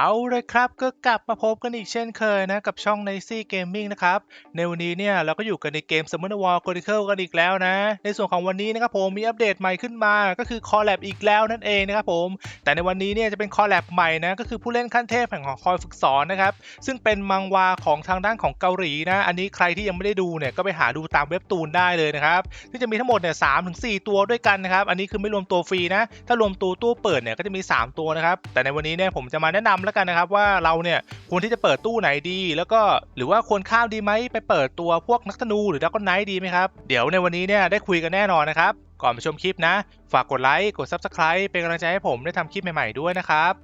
เอาเลยครับก็กลับมาพบกันอีกเช่นเคยนะกับช่อง n i c y Gaming นะครับในวันนี้เนี่ยเราก็อยู่กันในเกม Summoner War Chronicle กันอีกแล้วนะ ในส่วนของวันนี้นะครับผมมีอัปเดตใหม่ขึ้นมาก็คือ Collab อีกแล้วนั่นเองนะครับผมแต่ในวันนี้เนี่ยจะเป็น Collab ใหม่นะก็คือผู้เล่นขั้นเทพแห่งหอคอยฝึกสอนนะครับซึ่งเป็นมังวาของทางด้านของเกาหลีนะอันนี้ใครที่ยังไม่ได้ดูเนี่ยก็ไปหาดูตามเว็บตูนได้เลยนะครับที่จะมีทั้งหมดเนี่ยสามถึงสี่ตัวด้วยกันนะครับอันนี้คือไม่รวมตัวฟรีนะถ้ารวมตัวตู้เปิดเนี่ยก็จะมี 3 ตัวนะครับแต่ในวันนี้เนี่ยผมจะมาแนะนำแล้วกันนะครับว่าเราเนี่ยควรที่จะเปิดตู้ไหนดี แล้วก็หรือว่าควรข้ามดีไหมไปเปิดตัวพวกนักธนูหรือดักกอนไนท์ดีไหมครับเดี๋ยวในวันนี้เนี่ยได้คุยกันแน่นอนนะครับก่อนไปชมคลิปนะ ฝากกดไลค์กด Subscribe เป็นกำลังใจให้ผมได้ทำคลิปใหม่ๆด้วยนะครับ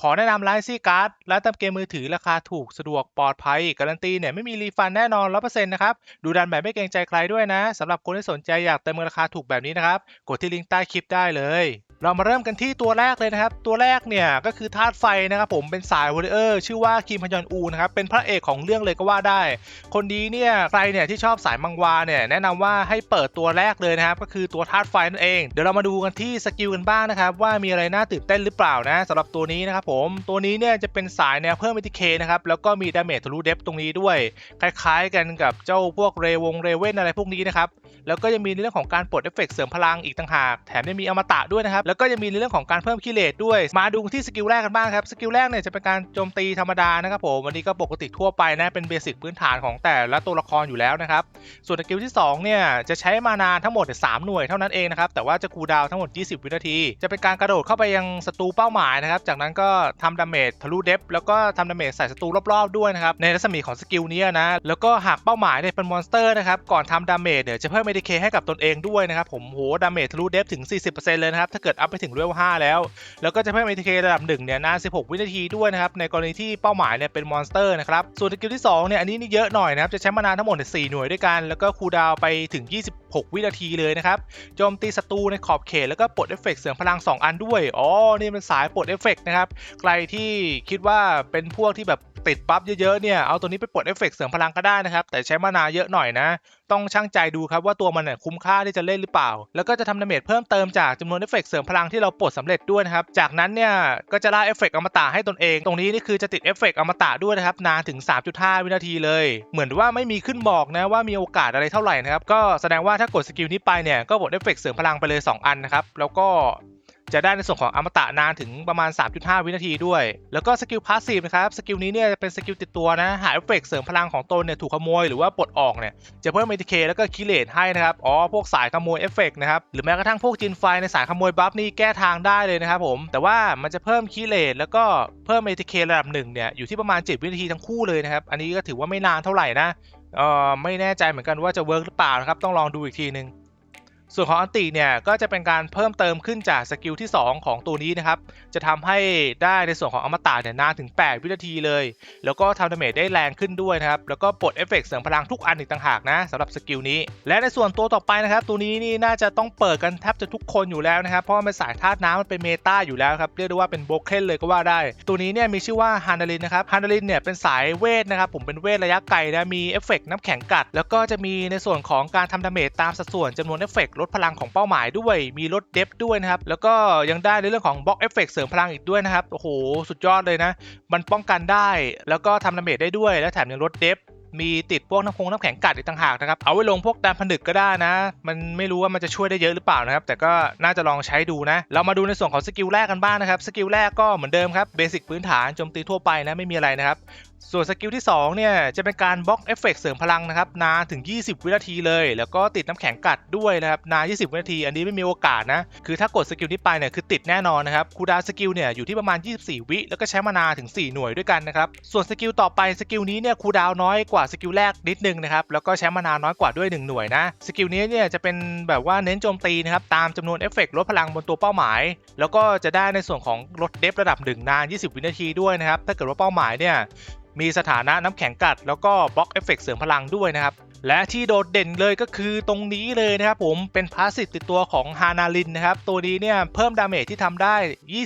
ขอแนะนำไลซี่การ์ดร้านเติมเกมมือถือราคาถูกสะดวกปลอดภัย การันตีเนี่ยไม่มีรีฟันแน่นอน 100%นะครับ ดูดันแบบไม่เกรงใจใครด้วยนะสำหรับคนที่สนใจอยากเติมเงินราคาถูกแบบนี้นะครับ กดที่ลิงก์ใต้คลิปได้เลย เรามาเริ่มกันที่ตัวแรกเลยนะครับ ตัวแรกเนี่ยก็คือธาตุไฟนะครับผมเป็นสายวอริเออร์ชื่อว่าคิมพยอนอูนะครับเป็นพระเอกของเรื่องเลยก็ว่าได้ คนนี้เนี่ยใครเนี่ยที่ชอบสายมังวาเนี่ยแนะนำว่าให้เปิดตัวแรกเลยนะครับก็คือตัวธาตุไฟนั่นเองเดี๋ยวเรามาดูกันที่สกิลกันบ้างนะครับว่ามีอะไรน่าตื่นเต้นหรือเปล่านะสำหรับตัวนี้นะครับผมตัวนี้เนี่ยจะเป็นสายแนวเพิ่ม ATK นะครับแล้วก็มีดาเมจทะลุเดฟตรงนี้ด้วย คล้ายๆ กันกับเจ้าพวกเรวงเรเว่นอะไรพวกนี้นะครับแล้วก็ยังมีในเรื่องของการปลดเอฟเฟกเสริมพลังอีกต่างหากแถมยังมีอมตะด้วยนะครับแล้วก็ยังมีในเรื่องของการเพิ่มคิเลตด้วย มาดูที่สกิลแรกกันบ้างครับ สกิลแรกเนี่ยจะเป็นการโจมตีธรรมดานะครับผมวันนี้ก็ปกติทั่วไปนะเป็นเบสิกพื้นฐานของแต่ละตัวละครอยู่แล้วนะครับ ส่วนสกิลที่2เนี่ยจะใช้มานานทั้งหมดสามหน่วยเท่านั้นเองนะครับ แต่ว่าจะคูดาวทั้งหมด 20 วินาที จะเป็นการกระโดดเข้าไปยังศัตรูเป้าหมายนะครับ จากนั้นก็ทำดาเมจทะลุเดฟแล้วก็ทำดาเมจใส่ศัตรูรอบๆด้วยนะครับ ในรัศมีของสกิลนี้นะ แล้วก็หากเป้าหมายเนี่ยเป็นมอนสเตอร์นะครับ ก่อนทำดาเมจเนี่ยจะเพิ่ม ADK ให้กับตนเองด้วยนะครับ ผมโหดาเมจทะลุเดฟถึง 40%เลยนะครับ ถ้าเกิดอัพไปถึงเลเวล5แล้ว แล้วก็จะเพิ่ม ATK ระดับ1เนี่ยนาน 16 วินาทีด้วยนะครับ ในกรณีที่เป้าหมายเนี่ยเป็นมอนสเตอร์นะครับ ส่วนสกิลที่2เนี่ยอันนี้นี่เยอะหน่อยนะครับ จะใช้มานานทั้งหมด4หน่วยด้วยกัน แล้วก็คูลดาวไปถึง 26 วินาทีเลยนะครับ โจมตีศัตรูในขอบเขต แล้วก็ปลดเอฟเฟกต์เสริมพลัง 2 อันด้วย อ๋อ นี่เป็นสายปลดเอฟเฟกต์นะครับ ใครที่คิดว่าเป็นพวกที่แบบติดบัฟเยอะๆเนี่ย เอาตัวนี้ไปปลดเอฟเฟกต์เสริมพลังก็ได้นะครับ แต่ใช้มานาเยอะหน่อยนะ ต้องช่างใจดูครับว่าตัวมันเนี่ยคุ้มค่าที่จะเล่นหรือเปล่า แล้วก็จะทำดาเมจเพิ่มเติมจากจำนวนเอฟเฟกต์เสริมพลังที่เราปลดสำเร็จด้วยนะครับ จากนั้นเนี่ยก็จะล่าเอฟเฟกต์อมตะให้ตนเอง ตรงนี้นี่คือจะติดเอฟเฟกต์อมตะด้วยนะครับนานถึง 3.5 วินาทีเลย เหมือนว่าไม่มีขึ้นบอกนะว่ามีโอกาสอะไรเท่าไหร่นะครับก็แสดงว่าถ้ากดสกิลนี้ไปเนี่ยก็ปลดเอฟเฟกต์เสริมพลังไปเลย 2 อันนะครับแล้วก็ จะได้ในส่วนของอมตะนานถึงประมาณ 3.5 วินาทีด้วย แล้วก็สกิลพาสซีฟนะครับ สกิลนี้เนี่ยจะเป็นสกิลติดตัวนะ หาเอฟเฟกต์เสริมพลังของตนเนี่ยถูกขโมยหรือว่าปลดออกเนี่ยจะเพิ่ม ATK แล้วก็คิเลตให้นะครับ อ๋อ พวกสายขโมยเอฟเฟกต์นะครับ หรือแม้กระทั่งพวกจินไฟในสายขโมยบัฟนี่แก้ทางได้เลยนะครับผม แต่ว่ามันจะเพิ่มคิเลตแล้วก็เพิ่ม ATK ระดับหนึ่งเนี่ยอยู่ที่ประมาณ 7 วินาทีทั้งคู่เลยนะครับ อันนี้ก็ถือว่าไม่นานเท่าไหร่นะเออไม่แน่ใจเหมือนกันว่าจะเวิร์กหรือเปล่านะครับต้องลองดูอีกทีนึง ส่วนของอันติเนี่ยก็จะเป็นการเพิ่มเติมขึ้นจากสกิลที่ 2 ของตัวนี้นะครับ จะทำให้ได้ในส่วนของอมตะเนี่ยนานถึง 8 วินาทีเลย แล้วก็ทำดาเมจได้แรงขึ้นด้วยนะครับ แล้วก็ปลดเอฟเฟกต์เสริมพลังทุกอันอีกต่างหากนะสำหรับสกิลนี้ และในส่วนตัวต่อไปนะครับ ตัวนี้นี่น่าจะต้องเปิดกันแทบจะทุกคนอยู่แล้วนะครับ เพราะว่ามันสายธาตุน้ำมันเป็นเมตาอยู่แล้วครับ เรียกได้ว่าเป็นโบรกเคนเลยก็ว่าได้ ตัวนี้เนี่ยมีชื่อว่าฮานาลินนะครับฮานาลินเนี่ยเป็นสายเวทนะครับ ผมเป็นเวทระยะไกลนะ มีเอฟเฟกต์น้ำแข็งกัด แล้วก็จะมีในส่วนของการทำดาเมจตามสัดส่วนจำนวนเอฟเฟกต์ลดพลังของเป้าหมายด้วย มีลดเดฟด้วยนะครับ แล้วก็ยังได้ในเรื่องของบล็อกเอฟเฟกต์เสริมพลังอีกด้วยนะครับ โอ้โห สุดยอดเลยนะ มันป้องกันได้ แล้วก็ทำดาเมจได้ด้วย และแถมยังลดเดฟมีติดพวกน้ำคงน้ำแข็งกัดอีกต่างหากนะครับ เอาไว้ลงพวกดานผนึกก็ได้นะ มันไม่รู้ว่ามันจะช่วยได้เยอะหรือเปล่านะครับ แต่ก็น่าจะลองใช้ดูนะ เรามาดูในส่วนของสกิลแรกกันบ้างนะครับ สกิลแรกก็เหมือนเดิมครับ เบสิกพื้นฐานโจมตีทั่วไปนะ ไม่มีอะไรนะครับ ส่วนสกิลที่ 2 เนี่ย จะเป็นการบล็อกเอฟเฟกต์เสริมพลังนะครับ นานถึง 20 วินาทีเลย แล้วก็ติดน้ำแข็งกัดด้วยนะครับ นาน 20 วินาที อันนี้ไม่มีโอกาสนะ คือถ้ากดสกิลนี้ไปเนี่ย คือติดแน่นอนนะครับคูดาวสกิลเนี่ย อยู่ที่ประมาณ 24 วิ แล้วก็ใช้มานานถึง 4 หน่วยด้วยกันนะครับ ส่วนสกิลต่อไปสกิลนี้เนี่ยคูดาวน้อยกว่าสกิลแรกนิดนึงนะครับ แล้วก็ใช้มานานน้อยกว่าด้วย 1 หน่วยนะ สกิลนี้เนี่ยจะเป็นแบบว่าเน้นโจมตีนะครับ ตามจำนวนเอฟเฟกต์ลดพลังบนตัวเป้าหมาย แล้วก็จะได้ในส่วนของลดเดฟระดับหนึ่งนาน 20 วินาทีด้วยนะครับ ถ้าเกิดว่าเป้าหมายเนี่ยมีสถานะน้ำแข็งกัด แล้วก็บล็อกเอฟเฟกต์เสริมพลังด้วยนะครับ และที่โดดเด่นเลยก็คือตรงนี้เลยนะครับผมเป็นพาสซีฟติดตัวของฮานาลินนะครับตัวนี้เนี่ยเพิ่มดาเมจที่ทำได้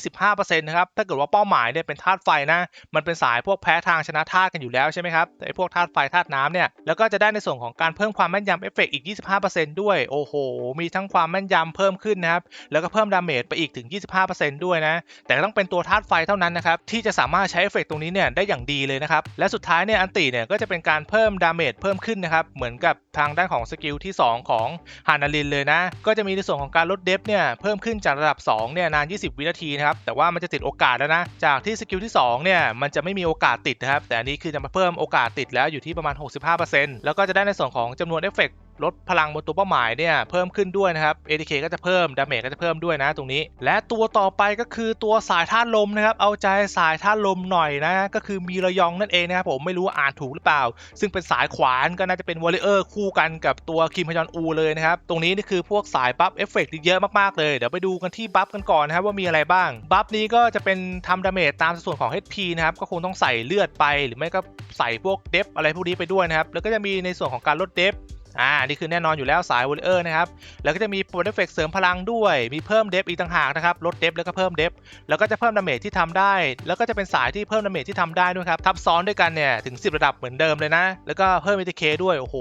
25%นะครับถ้าเกิดว่าเป้าหมายเนี่ยเป็นธาตุไฟนะมันเป็นสายพวกแพ้ทางชนะธาตุกันอยู่แล้วใช่ไหมครับแต่ไอพวกธาตุไฟธาตุน้ำเนี่ยแล้วก็จะได้ในส่วนของการเพิ่มความแม่นยำเอฟเฟกต์อีก 25%ด้วยโอ้โหมีทั้งความแม่นยำเพิ่มขึ้นนะครับแล้วก็เพิ่มดาเมจไปอีกถึง 25%ด้วยนะแต่ต้องเป็นตัวธาตุไฟเท่านั้นนะครับที่จะสามารถใช้เอฟเฟกต์ตรงนี้เนี่ยได้อย่างดีเลยนะครับและสุดท้ายเนี่ยอันติเนี่ยก็จะเป็นการเพิ่มดาเมจเพิ่มขึ้นนะครับเหมือนือนกับทางด้านของสกิลที่ 2 ของฮานาลินเลยนะ ก็จะมีในส่วนของการลดเดฟเนี่ยเพิ่มขึ้นจากระดับ2เนี่ยนาน 20 วินาทีนะครับแต่ว่ามันจะติดโอกาสแล้วนะ จากที่สกิลที่2เนี่ยมันจะไม่มีโอกาสติดนะครับแต่อันนี้คือจะมาเพิ่มโอกาสติดแล้วอยู่ที่ประมาณ 65%แล้วก็จะได้ในส่วนของจำนวนเอฟเฟกต์ ลดพลังบนตัวเป้าหมายเนี่ยเพิ่มขึ้นด้วยนะครับ ATK ก็จะเพิ่มดาเมจก็จะเพิ่มด้วยนะตรงนี้ และตัวต่อไปก็คือตัวสายธาลมนะครับ เอาใจสายธาลมหน่อยนะ ก็คือมีระยองนั่นเองนะครับผมไม่รู้อ่านถูกหรือเปล่า ซึ่งเป็นสายขวานก็น่าจะเป็นวอลเลเยอร์คู่กันกับตัวคิมพยอนอูเลยนะครับ ตรงนี้นี่คือพวกสายบัฟเอฟเฟกต์เยอะมากๆเลย เดี๋ยวไปดูกันที่บัฟกันก่อนนะครับว่ามีอะไรบ้าง บัฟนี้ก็จะเป็นทำดาเมจตามสัดส่วนของ HP นะครับ ก็คงต้องใส่เลือดไป หรือไม่ก็ใส่พวกเดฟอะไรพวกนี้ไปด้วยนะครับ แล้วก็จะมีในส่วนของการลดเดฟ อ่านี่คือแน่นอนอยู่แล้วสายวอลเลอร์นะครับ แล้วก็จะมีโปรเฟเฟกเสริมพลังด้วย มีเพิ่มเดฟอีกต่างหากนะครับ ลดเดฟแล้วก็เพิ่มเดฟ แล้วก็จะเพิ่มดาเมจที่ทำได้ แล้วก็จะเป็นสายที่เพิ่มดาเมจที่ทำได้ด้วยครับ ทับซ้อนด้วยกันเนี่ยถึง 10 ระดับเหมือนเดิมเลยนะ แล้วก็เพิ่ม ATK ด้วย โอ้โห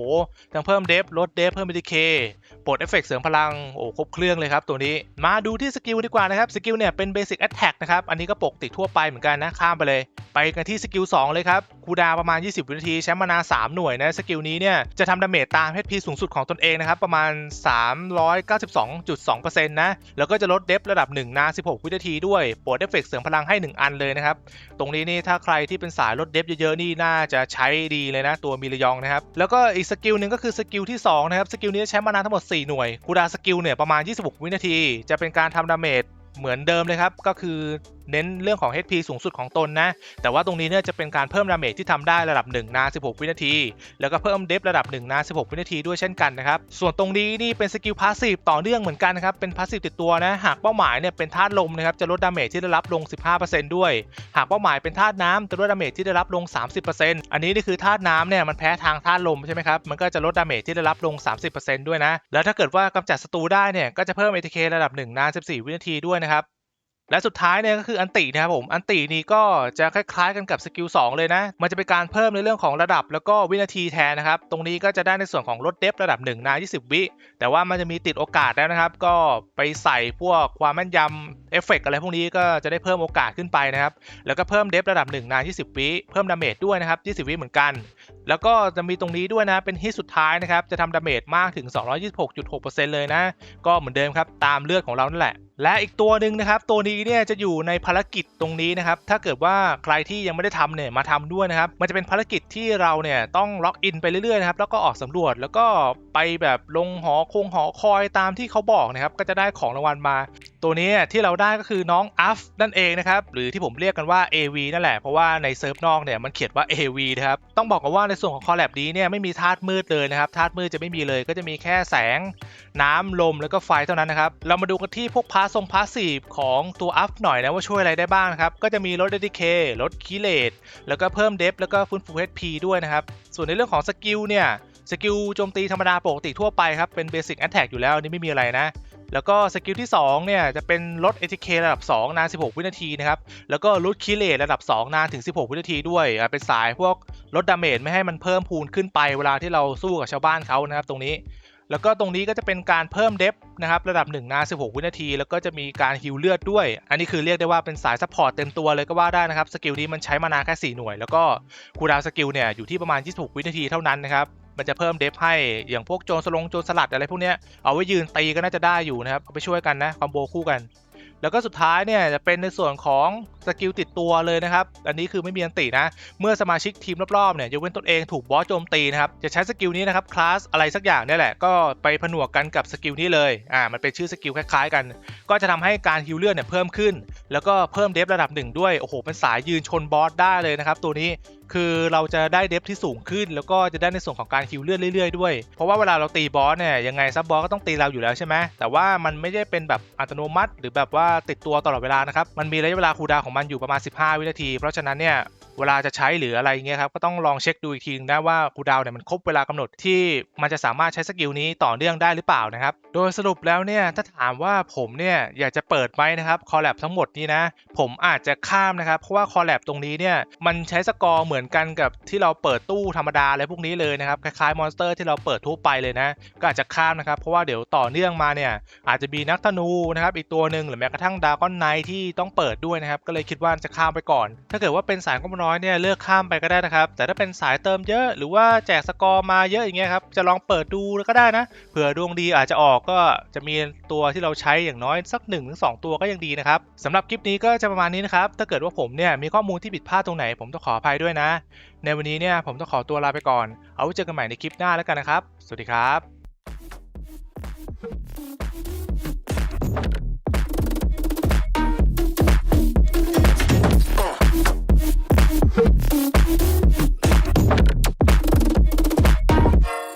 ทั้งเพิ่มเดฟ ลดเดฟ เพิ่ม ATK โปรดเอฟเฟกเสริมพลัง โอ้ครบเครื่องเลยครับตัวนี้ มาดูที่สกิลดีกว่านะครับ สกิลเนี่ยเป็นเบสิกแอ t แทกนะครับ อันนี้ก็ปกติทั่วไปเหมือนกันนะ ข้ามไปเลย ไปกันที่สกิล2เลยครับ คูดาประมาณ 20 วินาที ใช้มานา 3 หน่วยนะ สกิลนี้เนี่ยจะทำดาเมจตาม HP สูงสุดของตนเองนะครับประมาณ 392.2%นะแล้วก็จะลดเดฟระดับ1นา16 วินาทีด้วยโปรดเอฟเฟกเสริมพลังให้ 1 อันเลยนะครับ ตรงนี้นี่ถ้าใครที่เป็นสายลดเดฟเยอะๆนี่น่าจะใช้ดีเลยนะตัวมิรยองนะครับ แล้วก็อีกสกิลหนึ่งก็คือสกิลที่2นะครับสกิลนี้ใช้มานานทั้งหมด 4 หน่วยคูดาสกิลเนี่ยประมาณ 26 วินาที จะเป็นการทำดาเมจ เหมือนเดิมเลยครับ ก็คือเน้นเรื่องของ HP สูงสุดของตนนะ แต่ว่าตรงนี้เนี่ยจะเป็นการเพิ่มดาเมจที่ทำได้ระดับ1นา16 วินาที แล้วก็เพิ่มเดฟระดับ1นา16 วินาทีด้วยเช่นกันนะครับ ส่วนตรงนี้นี่เป็นสกิลพาสซีฟต่อเนื่องเหมือนกันนะครับ เป็นพาสซีฟติดตัวนะ หากเป้าหมายเนี่ยเป็นธาตุลมนะครับ จะลดดาเมจที่ได้รับลง 15%ด้วย หากเป้าหมายเป็นธาตุน้ำจะลดดาเมจที่ได้รับลง 30%อันนี้นี่คือธาตุน้ำเนี่ยมันแพ้ทางธาตุลมใช่ไหมครับ มันก็จะลดดาเมจที่ได้รับลง 30%ด้วยนะ แล้วถ้าเกิดว่ากำจัดศัตรูได้เนี่ยก็จะเพิ่ม ATK ระดับ1นาน14 วินาทีด้วยนะครับ และสุดท้ายเนี่ยก็คืออันตินะครับผม อันตินี้ก็จะคล้ายๆกันกับสกิล2เลยนะ มันจะเป็นการเพิ่มในเรื่องของระดับแล้วก็วินาทีแทนนะครับ ตรงนี้ก็จะได้ในส่วนของลดเดฟระดับ1นาน20 วิ แต่ว่ามันจะมีติดโอกาสแล้วนะครับ ก็ไปใส่พวกความแม่นยำเอฟเฟกอะไรพวกนี้ก็จะได้เพิ่มโอกาสขึ้นไปนะครับ แล้วก็เพิ่มเดฟระดับ1นาน20 วิ เพิ่มดาเมจด้วยนะครับ20 วิเหมือนกัน แล้วก็จะมีตรงนี้ด้วยนะ เป็นฮิตสุดท้ายนะครับ จะทำดาเมจมากถึง 226.6%เลยนะ ก็เหมือนเดิมครับ ตามเลือดของเรานั่นแหละ และอีกตัวหนึ่งนะครับ ตัวนี้เนี่ยจะอยู่ในภารกิจตรงนี้นะครับ ถ้าเกิดว่าใครที่ยังไม่ได้ทำเนี่ยมาทำด้วยนะครับ มันจะเป็นภารกิจที่เราเนี่ยต้องล็อกอินไปเรื่อยๆนะครับ แล้วก็ออกสำรวจ แล้วก็ไปแบบลงหอคงหอคอยตามที่เขาบอกนะครับ ก็จะได้ของรางวัลมา ตัวนี้ที่เราได้ก็คือน้องอัฟนั่นเองนะครับ หรือที่ผมเรียกกันว่า AV นั่นแหละ เพราะว่าในเซิร์ฟนอกเนี่ยมันเขียนว่า AV นะครับ ต้องบอกกันว่าในส่วนของคอลแลบนี้เนี่ยไม่มีธาตุมืดเลยนะครับธาตุมืดจะไม่มีเลย ก็จะมีแค่แสงน้ำลมแล้วก็ไฟเท่านั้นนะครับ เรามาดูกันที่พวกพาสทรงพาสซีฟของตัวอัพหน่อยนะว่าช่วยอะไรได้บ้างครับ ก็จะมีลด DK ลดคีเลตแล้วก็เพิ่มเดฟแล้วก็ฟื้นฟู HP ด้วยนะครับ ส่วนในเรื่องของสกิลเนี่ยสกิลโจมตีธรรมดาปกติทั่วไปครับเป็นเบสิกแอ t แทกอยู่แล้วอันนี่ไม่มีอะไรนะ แล้วก็สกิลที่2เนี่ยจะเป็นลด ATK ระดับ 2 นาน 16 วินาทีนะครับ แล้วก็ลดคิเลตระดับ 2 นานถึง 16 วินาทีด้วย เป็นสายพวกลดดาเมจไม่ให้มันเพิ่มพูนขึ้นไปเวลาที่เราสู้กับชาวบ้านเขานะครับตรงนี้ แล้วก็ตรงนี้ก็จะเป็นการเพิ่มเดฟนะครับระดับ 1 นาน 16 วินาที แล้วก็จะมีการฮิลเลือดด้วย อันนี้คือเรียกได้ว่าเป็นสายซัพพอร์ตเต็มตัวเลยก็ว่าได้นะครับ สกิลนี้มันใช้มานานแค่ 4 หน่วย แล้วก็คูลดาวสกิลเนี่ยอยู่ที่ประมาณ 26 วินาทีเท่านั้นนะครับ มันจะเพิ่มเดฟให้อย่างพวกโจรสลงโจรสลัดอะไรพวกเนี้ยเอาไว้ยืนตีก็น่าจะได้อยู่นะครับเอาไปช่วยกันนะคอมโบคู่กัน แล้วก็สุดท้ายเนี่ยจะเป็นในส่วนของสกิลติดตัวเลยนะครับ อันนี้คือไม่มีอันตินะ เมื่อสมาชิกทีมรอบๆเนี่ยยกเว้นตนเองถูกบอสโจมตีนะครับ จะใช้สกิลนี้นะครับคลาสอะไรสักอย่างนี่แหละ ก็ไปผนวกกันกับสกิลนี้เลย อ่า มันเป็นชื่อสกิลคล้ายๆกัน ก็จะทำให้การฮิลเลือดเนี่ยเพิ่มขึ้น แล้วก็เพิ่มเดฟระดับหนึ่งด้วย โอ้โห เป็นสายยืนชนบอสได้เลยนะครับตัวนี้ คือเราจะได้เดฟที่สูงขึ้น แล้วก็จะได้ในส่วนของการคิวเลือดเรื่อยๆด้วย เพราะว่าเวลาเราตีบอสเนี่ยยังไงซับบอสก็ต้องตีเราอยู่แล้วใช่ไหมแต่ว่ามันไม่ได้เป็นแบบอัตโนมัติ หรือแบบว่าติดตัวตลอดเวลานะครับมันมีระยะเวลาคูลดาวของมันอยู่ประมาณ 15 วินาที เพราะฉะนั้นเนี่ย เวลาจะใช้หรืออะไรเงี้ยครับก็ต้องลองเช็คดูอีกทีนึงนะว่าคูดาวเนี่ยมันครบเวลากำหนดที่มันจะสามารถใช้สกิลนี้ต่อเนื่องได้หรือเปล่านะครับ โดยสรุปแล้วเนี่ยถ้าถามว่าผมเนี่ยอยากจะเปิดไหมนะครับคอลแลบทั้งหมดนี้นะผมอาจจะข้ามนะครับ เพราะว่าคอลแลบตรงนี้เนี่ยมันใช้สกอร์เหมือนกันกับที่เราเปิดตู้ธรรมดาอะไรพวกนี้เลยนะครับคล้ายๆมอนสเตอร์ที่เราเปิดทั่วไปเลยนะก็อาจจะข้ามนะครับ เพราะว่าเดี๋ยวต่อเนื่องมาเนี่ยอาจจะมีนักธนูนะครับอีกตัวหนึ่งหรือแม้กระทั่งดากอนไนที่ต้องเปิดด้วยนะครับก็เลยคิดว่าจะข้ามไปก่อน ถ้าเกิดว่าเป็นสายก็น้อยเนี่ยเลือกข้ามไปก็ได้นะครับ แต่ถ้าเป็นสายเติมเยอะหรือว่าแจกสกอร์มาเยอะอย่างเงี้ยครับจะลองเปิดดูก็ได้นะเผื่อดวงดีอาจจะออกก็จะมีตัวที่เราใช้อย่างน้อยสัก1นถึงสตัวก็ยังดีนะครับสำหรับคลิปนี้ก็จะประมาณนี้นะครับถ้าเกิดว่าผมเนี่ยมีข้อมูลที่ผิดพลาดตรงไหน ผมต้องขออภัยด้วยนะ ในวันนี้เนี่ยผมต้องขอตัวลาไปก่อน เอาไว้เจอกันใหม่ในคลิปหน้าแล้วกันนะครับ สวัสดีครับ